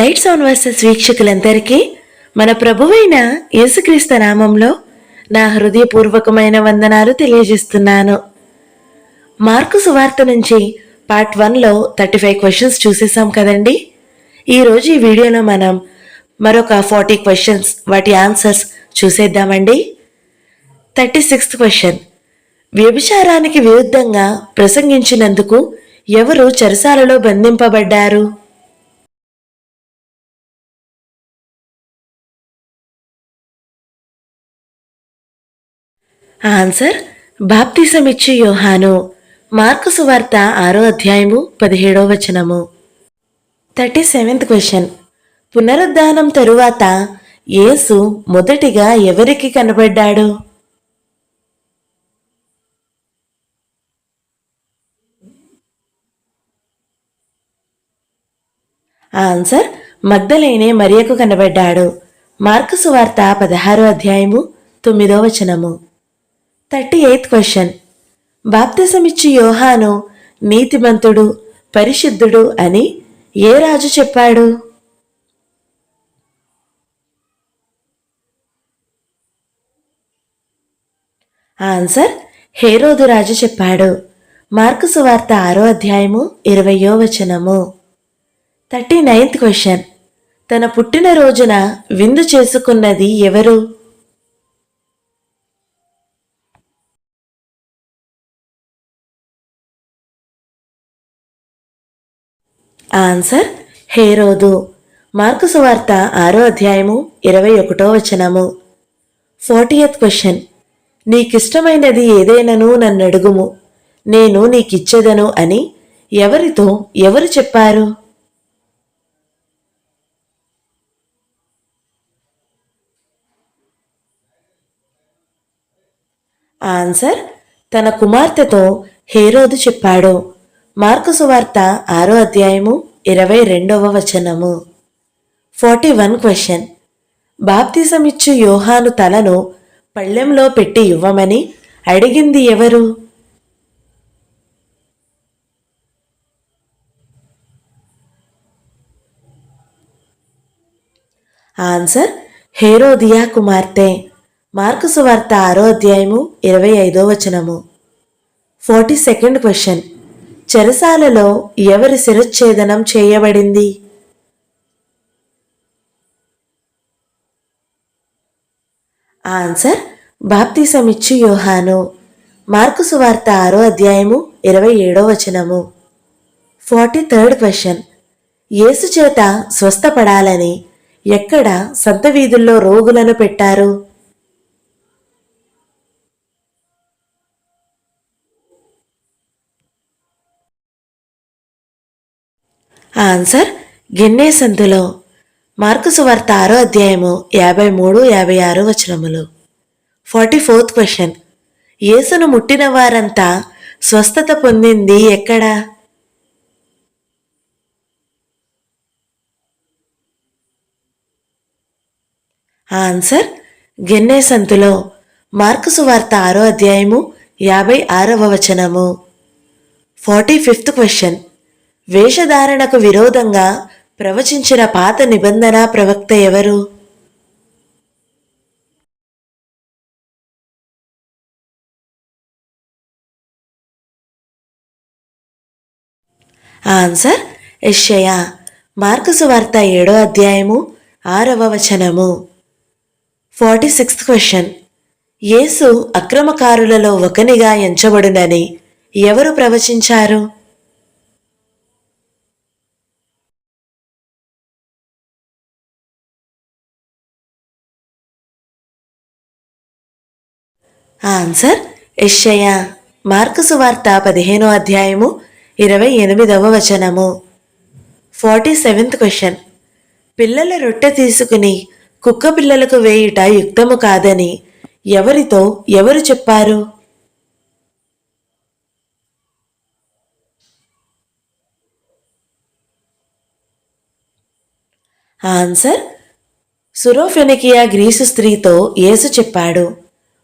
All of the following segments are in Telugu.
లైట్స్ ఆన్ వర్సెస్ వీక్షకులందరికీ మన ప్రభువైన యేసుక్రీస్తు నామంలో నా హృదయపూర్వకమైన వందనాలు తెలియజేస్తున్నాను. మార్కు సువార్త నుంచి పార్ట్ వన్లో థర్టీ ఫైవ్ క్వశ్చన్స్ చూసేసాం కదండి. ఈరోజు ఈ వీడియోలో మనం మరొక ఫార్టీ క్వశ్చన్స్ వాటి ఆన్సర్స్ చూసేద్దామండి. Thirty sixth question. వ్యభిచారానికి విరుద్ధంగా ప్రసంగించినందుకు ఎవరు చెరసాలలో బంధింపబడ్డారు? ఆన్సర్ బాప్తిసమిచ్చు యోహాను. మార్కు సువార్త ఆరో అధ్యాయము పదిహేడో వచనము. Thirty seventh question. పునరుద్ధానం తరువాత యేసు మొదటిగా ఎవరికి కనబడ్డాడు? ఆన్సర్ మగ్ధలైనే మరియకు కనబడ్డాడు. మార్కు సువార్త పదహారో అధ్యాయము తొమ్మిదో వచనము. థర్టీ ఎయిత్ క్వశ్చన్ బాప్తిసమిచ్చి యోహాను నీతిమంతుడు పరిశుద్ధుడు అని ఏ రాజు చెప్పాడు? ఆన్సర్ హేరోదు రాజు చెప్పాడు. మార్కు సువార్త ఆరో అధ్యాయము ఇరవయో వచనము. Thirty ninth question. తన పుట్టినరోజున విందు చేసుకున్నది ఎవరు? ఆన్సర్ హేరోదు మార్కు సువార్త ఆరో అధ్యాయము ఇరవై ఒకటో వచనము. Fortieth question. నీకిష్టమైనది ఏదైనను నన్ను అడుగుము నేను నీకిచ్చేదను అని ఎవరితో ఎవరు చెప్పారు? ఆన్సర్ తన కుమార్తెతో హేరోదు చెప్పాడు. మార్కు సువార్త ఆరో అధ్యాయము ఇరవై రెండవ వచనము. Forty one question. బాప్తిజమిచ్చు యోహాను తలను పళ్ళెంలో పెట్టి ఇవ్వమని అడిగింది ఎవరు? ఆన్సర్ హేరోదియా కుమార్తె. మార్కు సువార్త ఆరో అధ్యాయము ఇరవై ఐదో వచనము. Forty second question. చెరసాలలో ఎవరి శిరచ్ఛేదనం చేయబడింది? ఆన్సర్ బాప్తిసమిచ్చు యోహాను. మార్కు సువార్త ఆరో అధ్యాయము ఇరవై ఏడో వచనము. Forty third question. యేసు చేత స్వస్థపడాలని ఎక్కడ సంత వీధుల్లో రోగులను పెట్టారు? ఆన్సర్ గిన్నె సందులో మార్కు సువార్త ఆరో అధ్యాయము యాభై మూడు యాభై ఆరు వచనములు. Forty fourth question. యేసును ముట్టిన వారంతా స్వస్థత పొందింది ఎక్కడా? ఆన్సర్ గెన్నె సంతులో మార్కు సువార్త ఆరో అధ్యాయము యాభై ఆరవ వచనము. Forty fifth question. వేషధారణకు విరోధంగా ప్రవచించిన పాత నిబంధన ప్రవక్త ఎవరు? ఆన్సర్ యెషయా మార్కసు వార్త ఏడో అధ్యాయము ఆరవ వచనము. ఫార్టీ సిక్స్త్ క్వశ్చన్ యేసు అక్రమకారులలో ఒకనిగా ఎంచబడునని ఎవరు ప్రవచించారు? ఆన్సర్ యెషయా మార్కు సువార్త పదిహేనో అధ్యాయము ఇరవై ఎనిమిదవ వచనము. Forty seventh question. పిల్లల రొట్టె తీసుకుని కుక్క పిల్లలకు వేయుట యుక్తము కాదని ఎవరితో ఎవరు చెప్పారు? ఆన్సర్ సురోఫెనికియా గ్రీసు స్త్రీతో యేసు చెప్పాడు.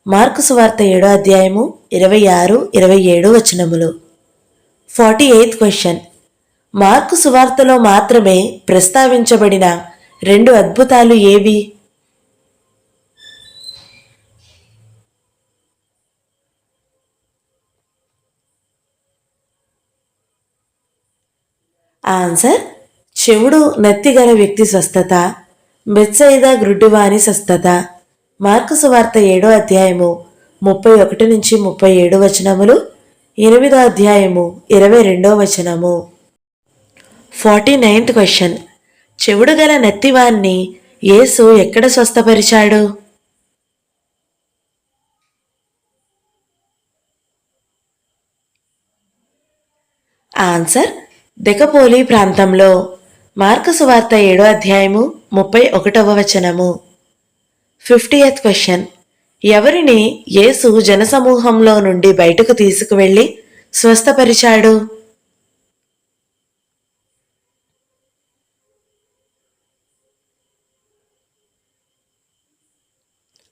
మార్కు సువార్త ఏడో అధ్యాయము ఇరవై ఆరు ఇరవై ఏడు వచనములు. Forty eighth question. మార్కు సువార్తలో మాత్రమే ప్రస్తావించబడిన రెండు అద్భుతాలు ఏవి? ఆన్సర్ చెవుడు నెత్తిగల వ్యక్తి స్వస్థత బెత్సైద గ్రుడ్డువాని స్వస్థత. మార్కు సువార్త ఏడో అధ్యాయము ముప్పై ఒకటి నుంచి ముప్పై ఏడు వచనములు ఎనిమిదో అధ్యాయము ఇరవై రెండో వచనము. Forty ninth question. చెవుడు గల నెత్తివాన్ని యేసు ఎక్కడ స్వస్థపరిచాడు? ఆన్సర్ దెకపోలి ప్రాంతంలో. మార్కు సువార్త ఏడో అధ్యాయము ముప్పై ఒకటవ వచనము. Fiftieth question. ఎవరిని యేసు జనసమూహంలో నుండి బయటకు తీసుకువెళ్ళి స్వస్థపరిచాడు?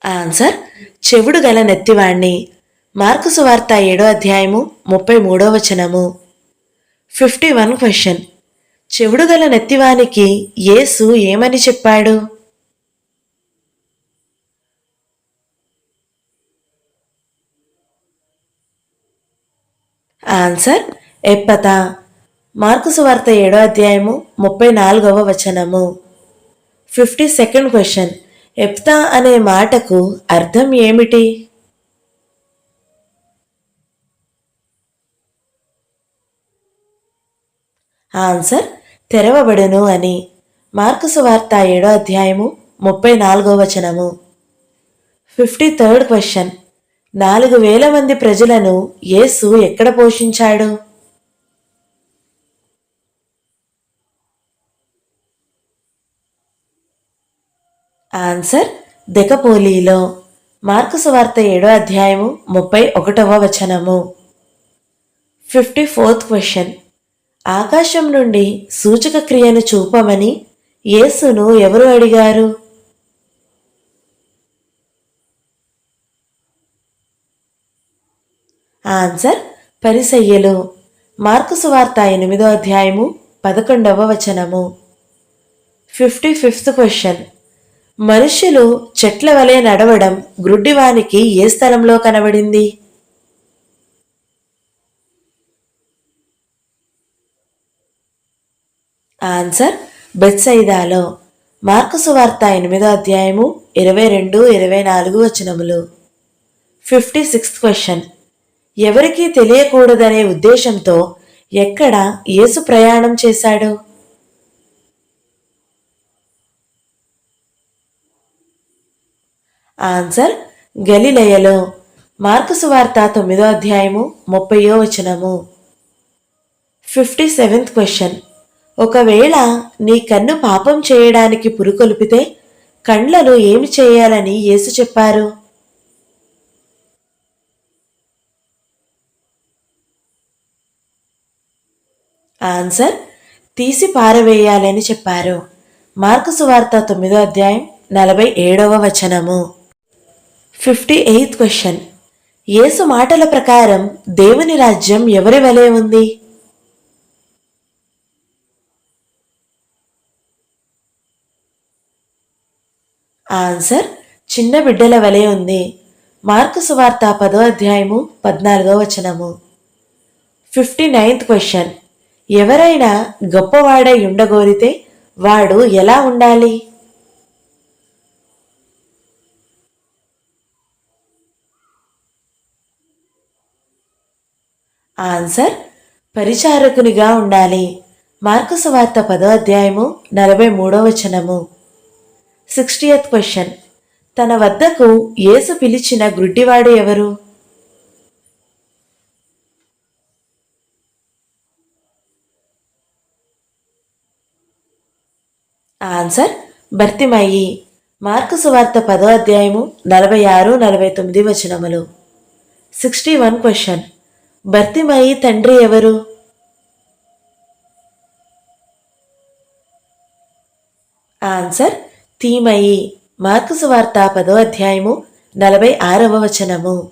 ఆన్సర్ చెవుడు గల నెత్తివాణ్ణి. మార్కు సువార్త ఏడో అధ్యాయము ముప్పై మూడో వచనము. Fifty one question. చెవుడు గల నెత్తివానికి యేసు ఏమని చెప్పాడు? ఆన్సర్ ఎప్పత? మార్కుసు వార్త ఏడో అధ్యాయము ముప్పై నాలుగవ వచనము. ఫిఫ్టీ సెకండ్ క్వశ్చన్ ఎప్తా అనే మాటకు అర్థం ఏమిటి? ఆన్సర్ తెరవబడును అని. మార్కుసు వార్త ఏడో అధ్యాయము ముప్పై నాలుగో వచనము. ఫిఫ్టీ థర్డ్ క్వశ్చన్ నాలుగు వేల మంది ప్రజలను యేసు ఎక్కడ పోషించాడు? ఆన్సర్ దెకపోలీలో. మార్కు వార్త ఏడో అధ్యాయము ముప్పై ఒకటవ వచనము. Fifty fourth question. ఆకాశం నుండి సూచక క్రియను చూపమని యేసును ఎవరు అడిగారు? ఆన్సర్ పరిసయ్యలు. మార్కు సువార్త ఎనిమిదో అధ్యాయము పదకొండవ వచనము. Fifty fifth question. మనుష్యులు చెట్ల వలె నడవడం గ్రుడ్డివానికి ఏ స్థలంలో కనబడింది? ఆన్సర్ బెత్సైదాలో మార్కు వార్త ఎనిమిదో అధ్యాయము ఇరవై రెండు ఇరవై నాలుగు వచనములు. Fifty sixth question. ఎవరికీ తెలియకూడదనే ఉద్దేశంతో ఎక్కడ యేసు ప్రయాణం చేశాడు? ఆన్సర్ గలిలయలో. మార్కుసు వార్త తొమ్మిదో అధ్యాయము ముప్పయో వచనము. Fifty seventh question. ఒకవేళ నీ కన్ను పాపం చేయడానికి పురుకొల్పితే కండ్లను ఏమి చేయాలని యేసు చెప్పారు? ఆన్సర్ తీసి పారవేయాలని చెప్పారు. మార్కు సువార్త తొమ్మిదో అధ్యాయం నలభై ఏడవ వచనము. Fifty eighth question. యేసు మాటల ప్రకారం దేవుని రాజ్యం ఎవరి వలె ఉంది? ఆన్సర్ చిన్న బిడ్డల వలె ఉంది. మార్కు సువార్త పదో అధ్యాయము పద్నాలుగో వచనము. Fifty ninth question. ఎవరైనా గొప్పవాడై ఉండగోరితే వాడు ఎలా ఉండాలి? ఆన్సర్ పరిచారకునిగా ఉండాలి. మార్కు వార్త పదో అధ్యాయము నలభై మూడో వచనము. సిక్స్టీయత్ క్వశ్చన్ తన వద్దకు యేసు పిలిచిన గ్రుడ్డివాడు ఎవరు? ఆన్సర్ భర్తిమయ్యి. మార్కు సువార్త పదో అధ్యాయము నలభై ఆరు నలభై తొమ్మిది వచనములు. Sixty one question. భర్తిమయ్యి తండ్రి ఎవరు? ఆన్సర్ తీమయి మార్కు సువార్త పదో అధ్యాయము నలభై ఆరవ వచనము.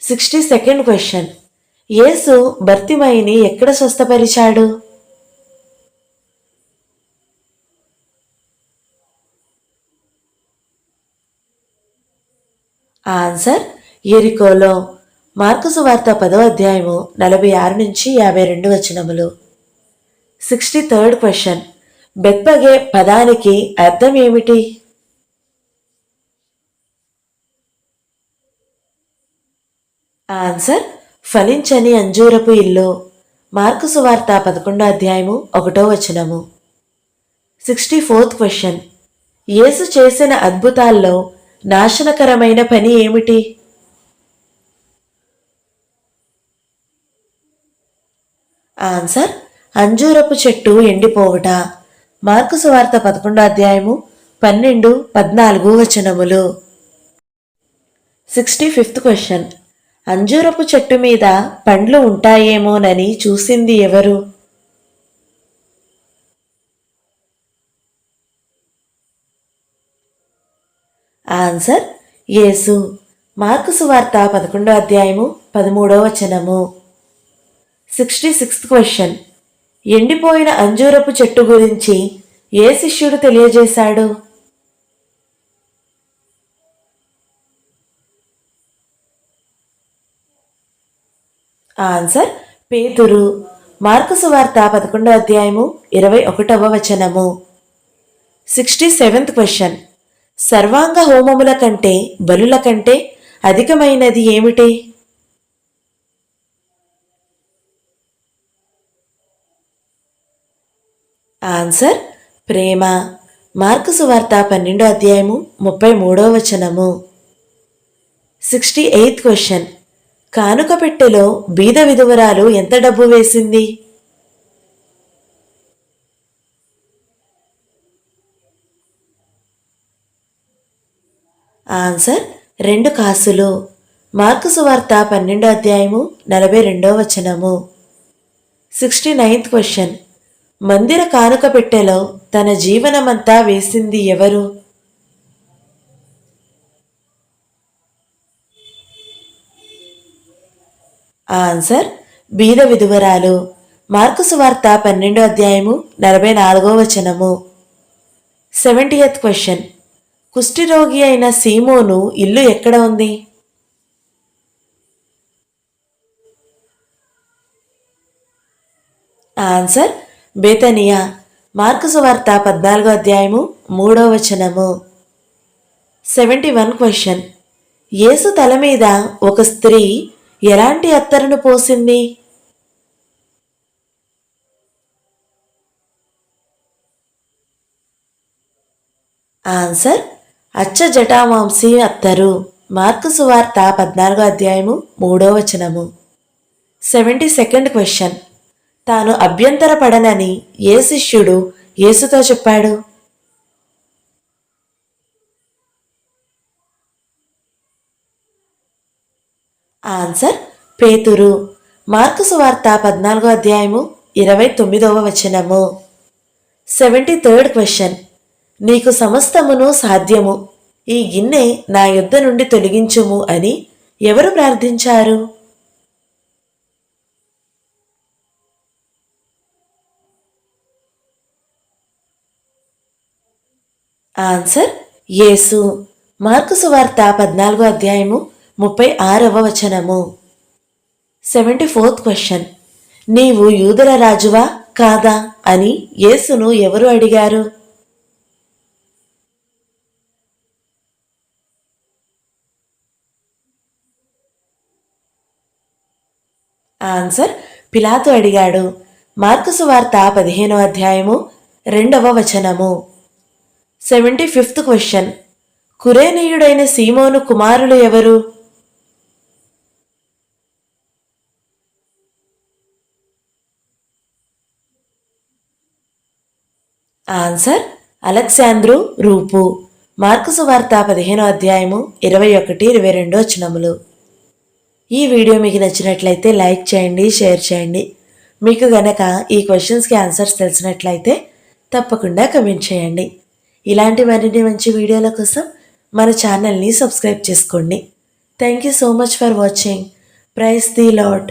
Sixty second question. యేసు భర్తిమయిని ఎక్కడ స్వస్థపరిచాడు? ఆన్సర్ ఎరికోలో మార్కుసు వార్త పదో అధ్యాయము నలభై ఆరు నుంచి యాభై రెండు వచనములు. సిక్స్టీ థర్డ్ క్వశ్చన్ బెత్పగే పదానికి అర్థం ఏమిటి? ఆన్సర్ ఫలించని అంజూరపు ఇల్లు. మార్కుసు వార్త పదకొండో అధ్యాయము ఒకటో వచనము. సిక్స్టీ ఫోర్త్ క్వశ్చన్ యేసు చేసిన అద్భుతాల్లో నాశనకరమైన పని ఏమిటి? ఆన్సర్ అంజూరపు చెట్టు ఎండిపోవుట. మార్కు వార్త పదకొండో అధ్యాయము పన్నెండు పద్నాలుగు వచనములు. Sixty fifth question. అంజూరపు చెట్టు మీద పండ్లు ఉంటాయేమోనని చూసింది ఎవరు? ఆన్సర్ యేసు. మార్కుసు వార్త పదకొండో అధ్యాయము పదమూడో వచనము. Sixty sixth question. ఎండిపోయిన అంజూరపు చెట్టు గురించి ఏ శిష్యుడు తెలియజేశాడు? ఆన్సర్ పేతురు. మార్కు సువార్త పదకొండో అధ్యాయము ఇరవై ఒకటవ వచనము. Sixty seventh question. సర్వాంగ హోమముల కంటే బలుల కంటే అధికమైనది ఏమిటి? ఆన్సర్ ప్రేమ. మార్కుసు వార్త పన్నెండో అధ్యాయము ముప్పై మూడో వచనము. Sixty eighth question. కానుక పెట్టెలో బీద విధవరాలు ఎంత డబ్బు వేసింది? ఆన్సర్ రెండు కాసులు. మార్కుసు వార్త పన్నెండో అధ్యాయము నలభై రెండో వచనము. Sixty ninth question. మందిర కానుక పెట్టెలో తన జీవనమంతా వేసింది ఎవరు? ఆన్సర్ బీద విధువరాలు. మార్కుసు వార్త పన్నెండో అధ్యాయము నలభై నాలుగో వచనము. Seventieth question. కుష్ఠిరోగి అయిన సీమోను ఇల్లు ఎక్కడ ఉంది? ఆన్సర్ బేతనియా. మార్కుసు వార్త పద్నాలుగో అధ్యాయము మూడో వచనము. Seventy one question. యేసు తల మీద ఒక స్త్రీ ఎలాంటి అత్తరును పోసింది? ఆన్సర్ అచ్చ జటామాంసి అత్తరు. మార్కు సువార్త పద్నాలుగో అధ్యాయము మూడో వచనము. Seventy second question. తాను అభ్యంతరపడనని ఏ శిష్యుడు యేసుతో చెప్పాడు? ఆన్సర్ పేతురు. మార్కు సువార్త పద్నాలుగో అధ్యాయము ఇరవై తొమ్మిదవ వచనము. Seventy third question. నీకు సమస్తమును సాధ్యము. ఈ గిన్నె నా యుద్ధ నుండి తొలగించుము అని ఎవరు ప్రార్థించారు? ఆన్సర్ యేసు. మార్కుసు వార్త పద్నాలుగో అధ్యాయము ముప్పై ఆరవ వచనము. Seventy fourth question. నీవు యూదుల రాజువా కాదా అని యేసును ఎవరు అడిగారు? ఆన్సర్ పిలాతు అడిగాడు. మార్కుసు వార్త పదిహేనో అధ్యాయము రెండవ వచనము. Seventy fifth question. కురేనీయుడైన సీమోను కుమారులు ఎవరు? ఆన్సర్ అలెక్సాంద్రు రూపు. మార్కుసు వార్త పదిహేనో అధ్యాయము ఇరవై ఒకటి ఇరవై రెండు వచనములు. ఈ వీడియో మీకు నచ్చినట్లయితే లైక్ చేయండి షేర్ చేయండి. మీకు గనక ఈ క్వశ్చన్స్కి ఆన్సర్స్ తెలిసినట్లయితే తప్పకుండా కమెంట్ చేయండి. ఇలాంటి మరిన్ని మంచి వీడియోల కోసం మన ఛానల్ని సబ్స్క్రైబ్ చేసుకోండి. Thank you so much for watching praise the Lord